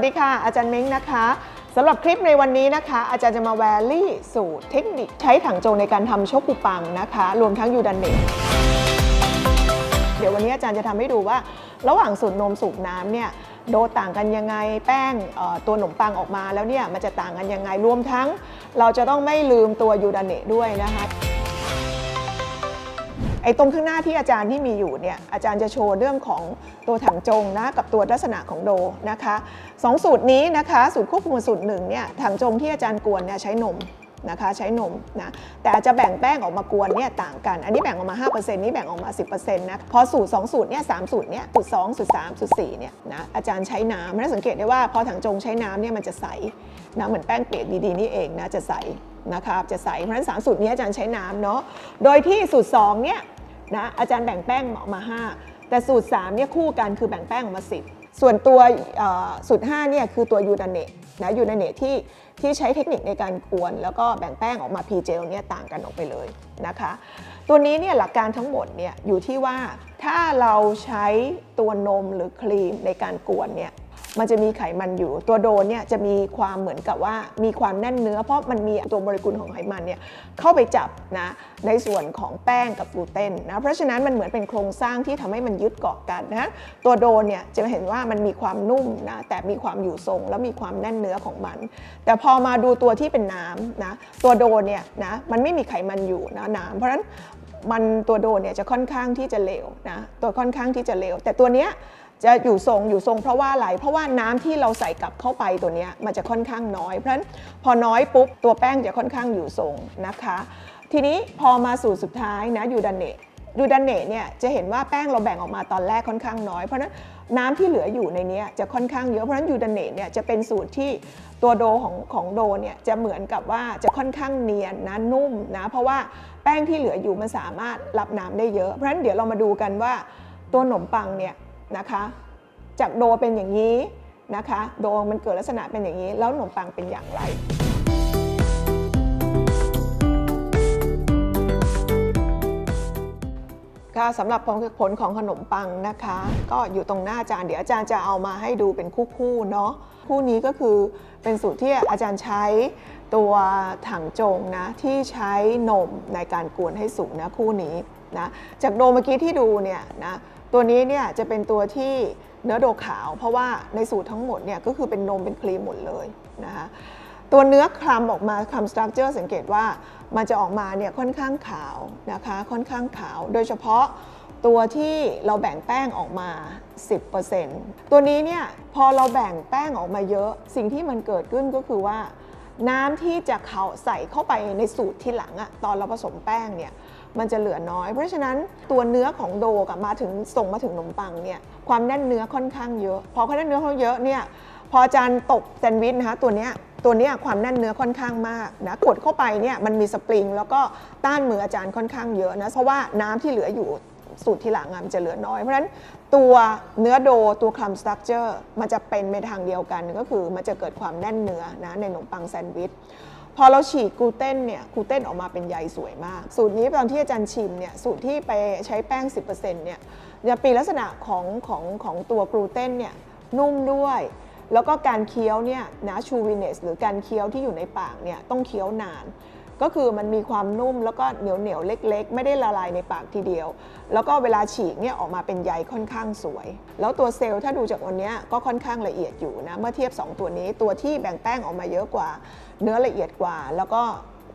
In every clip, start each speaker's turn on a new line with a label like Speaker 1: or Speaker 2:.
Speaker 1: สวัสดีค่ะ อาจารย์เม้งนะคะสำหรับคลิปในวันนี้นะคะ อาจารย์จะมาแวลี่สูตรเทคนิคใช้ถังโจงในการทำโชกุปังนะคะ รวมทั้งยูดันเนตเดี๋ยววันนี้อาจารย์จะทำให้ดูว่า ระหว่างสูตรนมสูตรน้ำเนี่ยโดต่างกันยังไงแป้งตัวขนมปังออกมาแล้วเนี่ยมันจะต่างกันยังไงรวมทั้ง เราจะต้องไม่ลืมตัวยูดันเนตด้วยนะคะ ไอ้ตรงข้างหน้าที่อาจารย์ที่มีอยู่เนี่ยอาจารย์จะโชว์เรื่องของตัวถังจงนะกับตัวลักษณะของโดนะคะสองสูตรนี้นะคะสูตรควบคุมสูตรหนึ่งเนี่ยถังจงที่อาจารย์กวนเนี่ยใช้นม นะคะใช้นมนะแต่อาจจะแบ่งแป้งออกมากวนเนี่ยต่างกัน อันนี้แบ่งออกมา 5%นี่แบ่งออกมา 10%นะพอสูตร 2 สูตรเนี่ยสามสูตรเนี่ยสูตร2สูตร3สูตร4เนี่ยนะอาจารย์ใช้น้ำถ้าสังเกตได้ว่าพอถังจงใช้น้ำเนี่ยมันจะใสนะเหมือนแป้งเปียกดีๆนี่เองนะจะใสนะครับจะใสเพราะฉะนั้นสามสูตรนี้อาจารย์ใช้น้ำเนาะโดยที่สูตร2เนี่ยนะอาจารย์แบ่งแป้งออกมา 5 แต่สูตร3เนี่ยคู่กันคือแบ่งแป้งออกมา 10 ส่วนตัวอ่อสูตร5เนี่ยคือตัวยูดานเนตนะยูดานเนตที่ ที่ใช้เทคนิคในการกวน แล้วก็แบ่งแป้งออกมาพีเจลเนี่ยต่างกันออกไปเลยนะคะ ตัวนี้เนี่ยหลักการทั้งหมดเนี่ยอยู่ที่ว่าถ้าเราใช้ตัวนมหรือครีมในการกวนเนี่ย มันจะมีไขมันอยู่ ตัวโดนเนี่ยจะมีความเหมือนกับว่ามีความแน่นเนื้อ เพราะมันมีตัวโมเลกุลของไขมันเนี่ยเข้าไปจับนะในส่วนของแป้งกับกลูเตนนะเพราะฉะนั้นมันเหมือนเป็นโครงสร้างที่ทำให้มันยึดเกาะกันนะตัวโดนเนี่ยจะเห็นว่ามันมีความนุ่มนะแต่มีความอยู่ทรง แล้วมีความแน่นเนื้อของมัน แต่พอมาดูตัวที่เป็นน้ำนะตัวโดนเนี่ยนะมันไม่มีไขมันอยู่นะน้ำเพราะฉะนั้นมันตัวโดนเนี่ยจะค่อนข้างที่จะเหลวนะตัวค่อนข้างที่จะเหลวแต่ตัวเนี้ย จะอยู่ทรงอยู่ทรงเพราะว่าอะไร เพราะว่าน้ำที่เราใส่กลับเข้าไปตัวนี้มันจะค่อนข้างน้อย เพราะฉะนั้นพอน้อยปุ๊บตัวแป้งจะค่อนข้างอยู่ทรงนะคะ ทีนี้พอมาสู่สุดท้ายนะยูดันเนตยูดันเนตเนี่ยจะเห็นว่าแป้งเราแบ่งออกมาตอนแรกค่อนข้างน้อย เพราะฉะนั้นน้ำที่เหลืออยู่ในนี้จะค่อนข้างเยอะ เพราะฉะนั้นยูดันเนตเนี่ยจะเป็นสูตรที่ตัวโดของของโดเนี่ยจะเหมือนกับว่าจะค่อนข้างเนียนนะนุ่มนะเพราะว่าแป้งที่เหลืออยู่มันสามารถรับน้ำได้เยอะ เพราะฉะนั้นเดี๋ยวเรามาดูกันว่าตัวขนมปังเนี่ย นะคะจากโดเป็นอย่างนี้นะคะโดมันเกิดลักษณะเป็นอย่างนี้ แล้วขนมปังเป็นอย่างไรค่ะสำหรับผลของขนมปังนะคะ ก็อยู่ตรงหน้าอาจารย์ เดี๋ยวอาจารย์จะเอามาให้ดูเป็นคู่ๆเนาะคู่นี้ก็คือเป็นสูตรที่อาจารย์ใช้ตัวถังจงนะที่ใช้นมในการกวนให้สุกนะคู่นี้นะจากโดเมื่อกี้ที่ดูเนี่ยนะ ตัวนี้เนี่ยจะเป็นตัวที่เนื้อโดขาว เพราะว่าในสูตรทั้งหมดเนี่ยก็คือเป็นนมเป็นครีมหมดเลยนะคะตัวเนื้อคลำออกมาคลำสตรัคเจอร์สังเกตว่ามันจะออกมาเนี่ยค่อนข้างขาวนะคะค่อนข้างขาว โดยเฉพาะตัวที่เราแบ่งแป้งออกมา 10%ตัวนี้เนี่ยพอเราแบ่งแป้งออกมาเยอะ สิ่งที่มันเกิดขึ้นก็คือว่า น้ำที่จะเขาใส่เข้าไปในสูตรที่หลังอะตอนเราผสมแป้งเนี่ย มันจะเหลือน้อย เพราะฉะนั้นตัวเนื้อของโดกับมาถึงส่งมาถึงขนมปังเนี่ยความแน่นเนื้อค่อนข้างเยอะ พอความแน่นเนื้อเขาเยอะเนี่ยพออาจารย์ตกแซนด์วิชนะคะตัวเนี้ยตัวเนี้ยความแน่นเนื้อค่อนข้างมากนะกดเข้าไปเนี่ยมันมีสปริง แล้วก็ต้านมืออาจารย์ค่อนข้างเยอะนะเพราะว่าน้ำที่เหลืออยู่สูตรที่หลังมันจะเหลือน้อย เพราะฉะนั้นตัวเนื้อโดตัวคลัมสตรัคเจอร์มันจะเป็นในทางเดียวกันก็คือมันจะเกิดความแน่นเนื้อนะในขนมปังแซนด์วิช พอเราฉีกกลูเตนเนี่ยกลูเตนออกมาเป็นใยสวยมาก สูตรนี้ตอนที่อาจารย์ชิมเนี่ยสูตรที่ไปใช้แป้ง 10%เนี่ยจะปีลักษณะของของของตัวกลูเตนเนี่ยนุ่มด้วย แล้วก็การเคี้ยวเนี่ยนะชูวินเนสหรือการเคี้ยวที่อยู่ในปากเนี่ยต้องเคี้ยวนาน ก็คือมันมีความนุ่มแล้วก็เหนียวเหนียวเล็ก ๆ ไม่ได้ละลายในปากทีเดียว แล้วก็เวลาฉีกเนี่ยออกมาเป็นใยค่อนข้างสวย แล้วตัวเซลล์ถ้าดูจากวันเนี้ยก็ค่อนข้างละเอียดอยู่นะเมื่อเทียบ 2 ตัวนี้ตัวที่แบ่งแป้งออกมาเยอะกว่า เนื้อละเอียดกว่า แล้วก็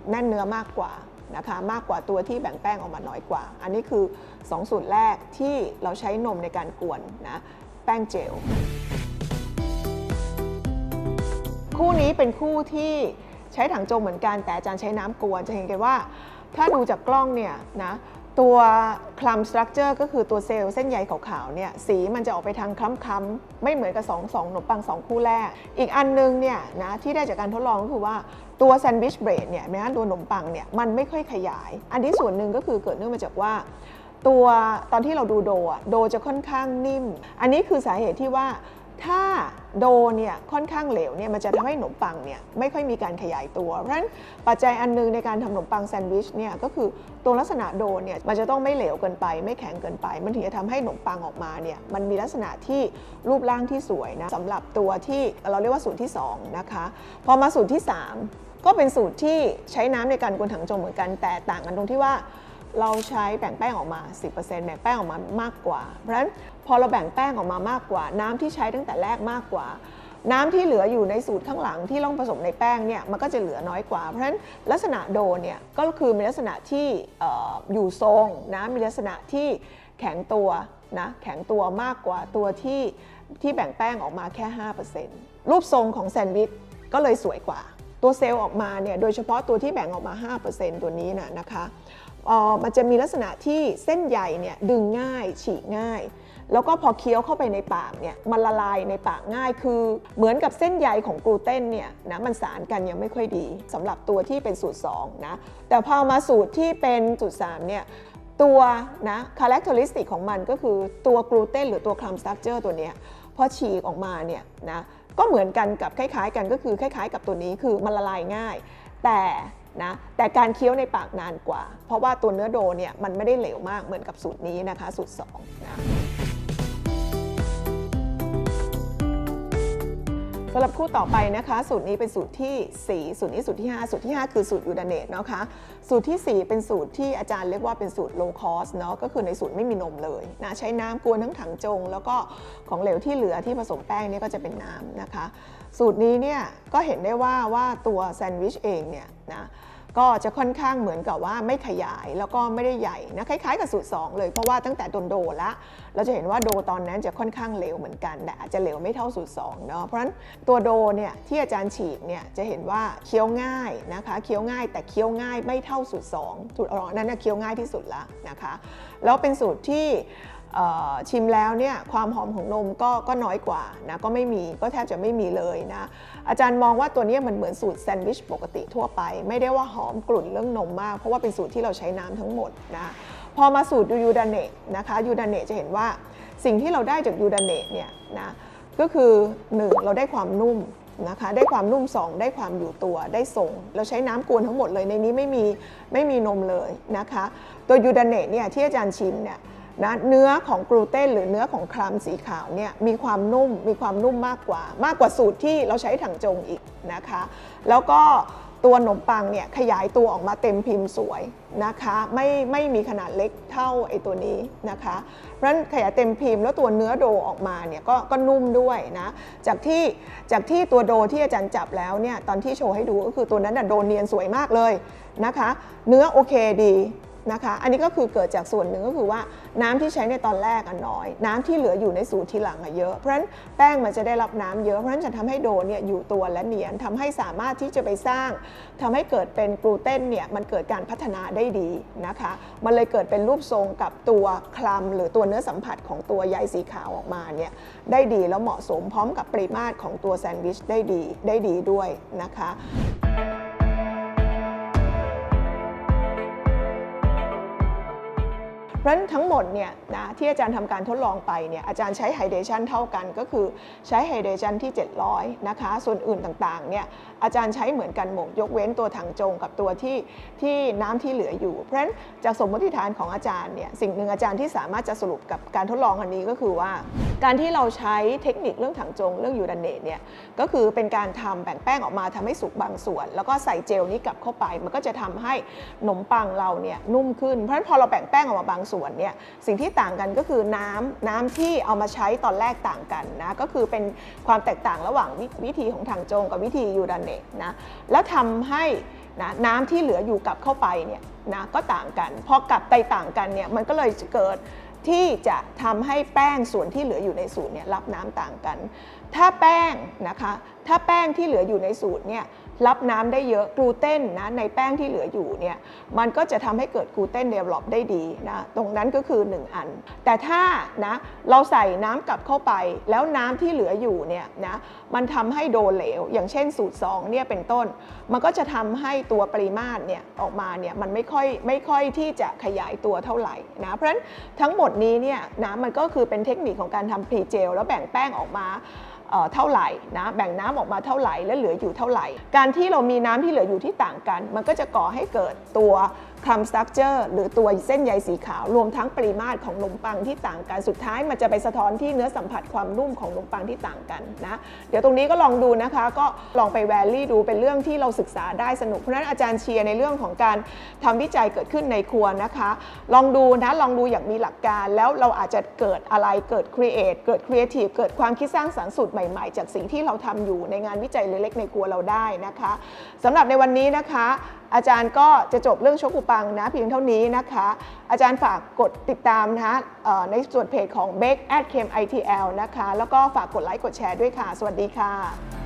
Speaker 1: แน่นเนื้อมากกว่านะคะมากกว่าตัวที่แบ่งแป้งออกมาน้อยกว่า อันนี้คือ 2 สูตรแรกที่เราใช้นมในการกวนนะแป้งเจลคู่นี้เป็นคู่ที่ ใช้ถังโจมเหมือนกันแต่อาจารย์ใช้น้ำกวนจะเห็นกันว่า ถ้าดูจากกล้องเนี่ยนะตัวคลัมสตรัคเจอร์ก็คือตัวเซลล์เส้นใยขาวๆเนี่ยสีมันจะออกไปทางคล้ำๆไม่เหมือนกับ2องสองขนมปัง 2 คู่แรก อีกอันนึงเนี่ยนะที่ได้จากการทดลองก็คือว่าตัวแซนด์วิชเบรดเนี่ยแม้ตัวขนมปังเนี่ยมันไม่ค่อยขยาย อันที่ส่วนหนึ่งก็คือเกิดเนื่องมาจากว่า ตัวตอนที่เราดูโดอะโดจะค่อนข้างนิ่ม อันนี้คือสาเหตุที่ว่า ถ้าโดเนี่ยค่อนข้างเหลวเนี่ยมันจะทำให้ขนมปังเนี่ยไม่ค่อยมีการขยายตัว เพราะฉะนั้นปัจจัยอันหนึงในการทำขนมปังแซนด์วิชเนี่ยก็คือตัวลักษณะโดเนี่ยมันจะต้องไม่เหลวเกินไป ไม่แข็งเกินไป มันถึงจะทำให้ขนมปังออกมาเนี่ยมันมีลักษณะที่รูปร่างที่สวยนะสำหรับตัวที่เราเรียกว่าสูตรที่สองนะคะพอมาสูตรที่สามก็เป็นสูตรที่ใช้น้ำในการกวนถังจงเหมือนกันแต่ต่างกันตรงที่ว่า เราใช้แบ่งแป้งออกมา 10%แบ่งแป้งออกมามากกว่า เพราะฉะนั้นพอเราแบ่งแป้งออกมามากกว่า น้ำที่ใช้ตั้งแต่แรกมากกว่า น้ำที่เหลืออยู่ในสูตรข้างหลังที่ลงผสมในแป้งเนี่ยมันก็จะเหลือน้อยกว่า เพราะฉะนั้นลักษณะโดเนี่ยก็คือมีลักษณะที่ออยู่ทรงนะมีลักษณะที่แข็งตัวนะแข็งตัวมากกว่าตัวที่ที่แบ่งแป้งออกมาแค่ 5%รูปทรงของแซนด์วิชก็เลยสวยกว่า ตัวเซลล์ออกมาเนี่ยโดยเฉพาะตัวที่แบ่งออกมา 5%ตัวนี้นะนะคะเอ่อ มันจะมีลักษณะที่เส้นใยเนี่ยดึงง่ายฉีกง่าย แล้วก็พอเคี้ยวเข้าไปในปากเนี่ยมันละลายในปากง่าย คือเหมือนกับเส้นใยของกลูเตนเนี่ยนะมันสารกันยังไม่ค่อยดีสำหรับตัวที่เป็นสูตร2นะแต่พอมาสูตรที่เป็นสูตร3เนี่ยตัวนะคาแรคเตอริสติกของมันก็คือตัวกลูเตนหรือตัวคลัมสตั๊กเจอร์ตัวเนี้ยพอฉีกออกมาเนี่ยนะก็เหมือนกันกับคล้ายๆ กันก็คือคล้าย ๆ กับตัวนี้คือมันละลายง่าย แต่ นะแต่การเคี้ยวในปากนานกว่า เพราะว่าตัวเนื้อโดเนี่ยมันไม่ได้เหลวมากเหมือนกับสูตรนี้นะคะ สูตร2นะสำหรับคู่ต่อไปนะคะ สูตรนี้เป็นสูตรที่ 4 สูตรนี้สูตรที่ 5 สูตรที่ 5 คือสูตรยูดาเนตนะคะสูตรทีสี่4 เป็นสูตรที่อาจารย์เรียกว่าเป็นสูตร low cost เนาะก็คือในสูตรไม่มีนมเลยนะใช้น้ำกวนทั้งถังจง แล้วก็ของเหลวที่เหลือที่ผสมแป้งนี่ก็จะเป็นน้ำนะคะ สูตรนี้เนี่ยก็เห็นได้ว่าว่าตัวแซนด์วิชเองเนี่ยนะก็จะค่อนข้างเหมือนกับว่าไม่ขยายแล้วก็ไม่ได้ใหญ่นะคล้ายๆกับสูตร 2 เลยเพราะว่าตั้งแต่โดนโดละเราจะเห็นว่าโดตอนนั้นจะค่อนข้างเหลวเหมือนกันแต่อาจจะเหลวไม่เท่าสูตร2เนาะเพราะฉะนั้นตัวโดเนี่ยที่อาจารย์ฉีกเนี่ยจะเห็นว่าเคี้ยวง่ายนะคะเคี้ยวง่ายแต่เคี้ยวง่ายไม่เท่าสูตร2สูตรอร่อนั้นนะเคี้ยวง่ายที่สุดละนะคะแล้วเป็นสูตรที่ ชิมแล้วเนี่ยความหอมของนมก็ก็น้อยกว่านะก็ไม่มีก็แทบจะไม่มีเลยนะอาจารย์มองว่าตัวนี้มันเหมือนสูตรแซนด์วิชปกติทั่วไป ไม่ได้ว่าหอมกลุ่นเรื่องนมมาก เพราะว่าเป็นสูตรที่เราใช้น้ำทั้งหมดนะพอมาสูตรยูดาเนะนะคะยูดาเนะจะเห็นว่าสิ่งที่เราได้จากยูดาเนะเนี่ยนะก็คือ 1 เราได้ความนุ่มนะคะได้ความนุ่ม 2 ได้ความอยู่ตัวได้ทรง เราใช้น้ำกวนทั้งหมดเลยในนี้ไม่มีไม่มีนมเลยนะคะ ตัวยูดาเนะเนี่ยที่อาจารย์ชิมเนี่ย นะเนื้อของกลูเตนหรือเนื้อของคลัมสีขาวเนี่ยมีความนุ่มมีความนุ่มมากกว่า มากกว่าสูตรที่เราใช้ถังจงอีกนะคะ แล้วก็ตัวขนมปังเนี่ยขยายตัวออกมาเต็มพิมพ์สวยนะคะไม่ไม่มีขนาดเล็กเท่าไอตัวนี้นะคะเพราะฉะนั้นขยายเต็มพิมพ์แล้วตัวเนื้อโดออกมาเนี่ยก็ก็นุ่มด้วยนะจากที่จากที่ตัวโดที่อาจารย์จับแล้วเนี่ยตอนที่โชว์ให้ดูก็คือตัวนั้นน่ะโดเนียนสวยมากเลยนะคะ เนื้อโอเคดี นะคะ อันนี้ก็คือเกิดจากส่วนหนึ่งก็คือว่าน้ำที่ใช้ในตอนแรกอะน้อย น้ำที่เหลืออยู่ในสูตรทีหลังอะเยอะ เพราะฉะนั้นแป้งมันจะได้รับน้ำเยอะ เพราะฉะนั้นจะทำให้โดเนี่ยอยู่ตัวและเนียนทำให้สามารถที่จะไปสร้างทำให้เกิดเป็นกลูเตนเนี่ยมันเกิดการพัฒนาได้ดีนะคะ มันเลยเกิดเป็นรูปทรงกับตัวคลัมหรือตัวเนื้อสัมผัสของตัวใยสีขาวออกมาเนี่ยได้ดีแล้วเหมาะสมพร้อมกับปริมาตรของตัวแซนด์วิชได้ดีได้ดีด้วยนะคะ ราะฉะนั้นทั้งหมดเนี่ยนะที่อาจารย์ทำการทดลองไปเนี่ยอาจารย์ใช้ไฮเดรชันเท่ากันก็คือใช้ไฮเดรชันที่ 700 นะคะ ส่วนอื่นต่างๆเนี่ยอาจารย์ใช้เหมือนกันหมดยกเว้นตัวถังจงกับตัวที่ที่น้ำที่เหลืออยู่ เพราะฉะนั้นจากสมมติฐานของอาจารย์เนี่ยสิ่งหนึ่งอาจารย์ที่สามารถจะสรุปกับการทดลองอันนี้ก็คือว่า การที่เราใช้เทคนิคเรื่องถังจงเรื่องยูดานเนตเนี่ยก็คือเป็นการทำแบ่งแป้งออกมาทำให้สุกบางส่วน แล้วก็ใส่เจลนี้กลับเข้าไป มันก็จะทำให้ขนมปังเราเนี่ยนุ่มขึ้นเพราะฉะนั้นพอเราแบ่งแป้งออกมาบางส่วนเนี่ยสิ่งที่ต่างกันก็คือน้ำน้ำที่เอามาใช้ตอนแรกต่างกันนะก็คือเป็นความแตกต่างระหว่างวิวิธีของถังจงกับวิธียูดานเนตนะแล้วทำให้นะน้ำที่เหลืออยู่กลับเข้าไปเนี่ยนะก็ต่างกัน พอกลับไปต่างกันเนี่ยมันก็เลยเกิดที่จะทำให้แป้งส่วนที่เหลืออยู่ในสูตรเนี่ยรับน้ำต่างกัน ถ้าแป้งนะคะ ถ้าแป้งที่เหลืออยู่ในสูตรเนี่ย รับน้ำได้เยอะกลูเตนนะในแป้งที่เหลืออยู่เนี่ยมันก็จะทำให้เกิดกลูเตนเดเวล็อปได้ดีนะตรงนั้นก็คือ 1 อัน แต่ถ้านะเราใส่น้ำกลับเข้าไป แล้วน้ำที่เหลืออยู่เนี่ยนะมันทำให้โดเหลว อย่างเช่นสูตร2เนี่ยเป็นต้น มันก็จะทำให้ตัวปริมาตรเนี่ยออกมาเนี่ยมันไม่ค่อยไม่ค่อยที่จะขยายตัวเท่าไหร่นะเพราะฉะนั้นทั้งหมดนี้เนี่ยนะมันก็คือเป็นเทคนิคของการทำพรีเจลแล้วแบ่งแป้งออกมา เท่าไหร่นะแบ่งน้ำออกมาเท่าไหร่และเหลืออยู่เท่าไหร่ การที่เรามีน้ำที่เหลืออยู่ที่ต่างกัน มันก็จะก่อให้เกิดตัว คลัมสตั๊กเจอร์หรือตัวเส้นใยสีขาว รวมทั้งปริมาตรของขนมปังที่ต่างกัน สุดท้ายมันจะไปสะท้อนที่เนื้อสัมผัสความนุ่มของขนมปังที่ต่างกันนะ เดี๋ยวตรงนี้ก็ลองดูนะคะ ก็ลองไปแวลี่ดูเป็นเรื่องที่เราศึกษาได้สนุก เพราะนั้นอาจารย์เชียร์ในเรื่องของการทำวิจัยเกิดขึ้นในครัวนะคะ ลองดูนะ ลองดูอย่างมีหลักการ แล้วเราอาจจะเกิดอะไร เกิดครีเอท เกิดครีเอทีฟ เกิดความคิดสร้างสรรค์สูตรใหม่ๆ จากสิ่งที่เราทำอยู่ในงานวิจัยเล็กๆในครัวเราได้นะคะสำหรับในวันนี้นะคะอาจารย์ก็จะจบเรื่องโชกุปังนะเพียงเท่านี้นะคะ อาจารย์ฝากกดติดตามนะคะในส่วนเพจของ Bake at k m ITL นะคะ แล้วก็ฝากกดไลค์กดแชร์ด้วยค่ะ สวัสดีค่ะ